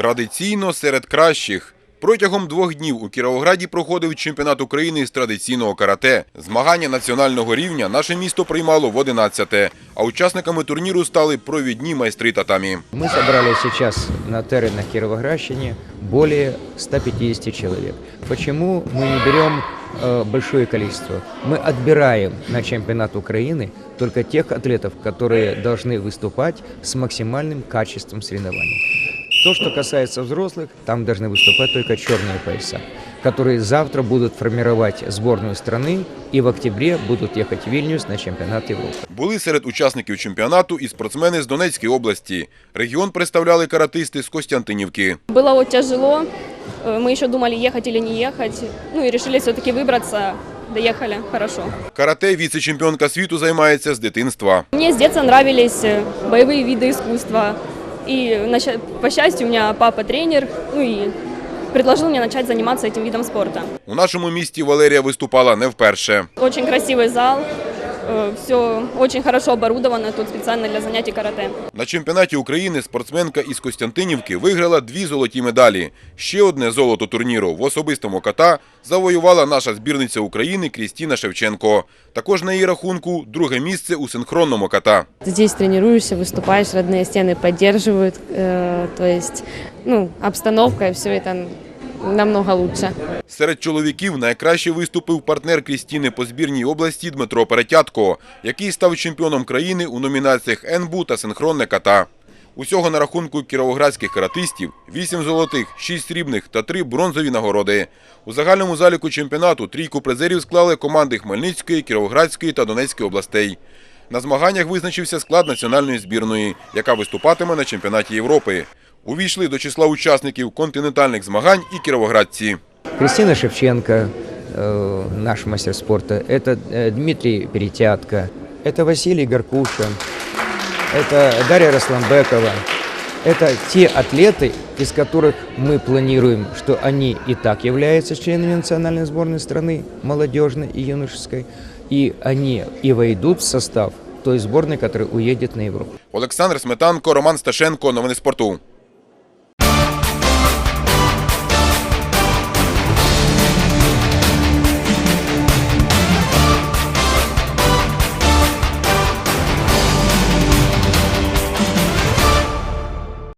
Традиційно серед кращих. Протягом двох днів у Кіровограді проходив чемпіонат України з традиційного карате. Змагання національного рівня наше місто приймало в 11-те, а учасниками турніру стали провідні майстри татамі. Мы собрали сейчас на терре на Кировоградщине более 150 человек. Почему мы не берем э, большое количество? Мы отбираем на чемпионат Украины только тех атлетов, которые должны выступать с максимальным качеством соревнований. То, что касается взрослых, там должны выступать только черные пояса, которые завтра будут формировать сборную страны и в октябре будут ехать в Вильнюс на чемпионат Европы. Були серед учасників чемпіонату і спортсмени з Донецької області. Регіон представляли каратисти з Костянтинівки. Было вот тяжело. Э, Мы еще думали, ехать или не ехать. Ну и решили все-таки выбраться. Доехали хорошо. Карате віце-чемпіонка світу займається з дитинства. Мне с детства нравились э, боевые виды искусства. И по счастью, у меня папа тренер, ну и предложил мне начать заниматься этим видом спорта. У нашому місті Валерія виступала не вперше. Очень красивый зал, все очень хорошо оборудовано тут специально для занятий карате. На чемпіонаті України спортсменка із Костянтинівки виграла дві золоті медалі. Ще одне золото турніру в особистому ката завоювала наша збірниця України Крістіна Шевченко. Також на її рахунку друге місце у синхронному ката. Здесь тренируешься, выступаешь, родные стены поддерживают, э, то есть, ну, обстановка и все это намного лучше. Серед чоловіків найкраще виступив партнер Крістіни по збірній області Дмитро Перетятко, який став чемпіоном країни у номінаціях НБУ та синхронне ката. Усього на рахунку кіровоградських каратистів 8 золотих, 6 срібних та 3 бронзові нагороди. У загальному заліку чемпіонату трійку призерів склали команди Хмельницької, Кіровоградської та Донецької областей. На змаганнях визначився склад національної збірної, яка виступатиме на чемпіонаті Європи Увійшли до числа учасників континентальних змагань і кіровоградці. Кристина Шевченко, э, наш мастер спорта, это э, Дмитрий Перетятко, это Василий Горкуша, это Дарья Расламбекова. Это те атлеты, из которых мы планируем, что они и так являются членами национальной сборной страны, молодежной и юношеской, и они и войдут в состав той сборной, которая уедет на Европу. Олександр Сметанко, Роман Сташенко. Новини спорту.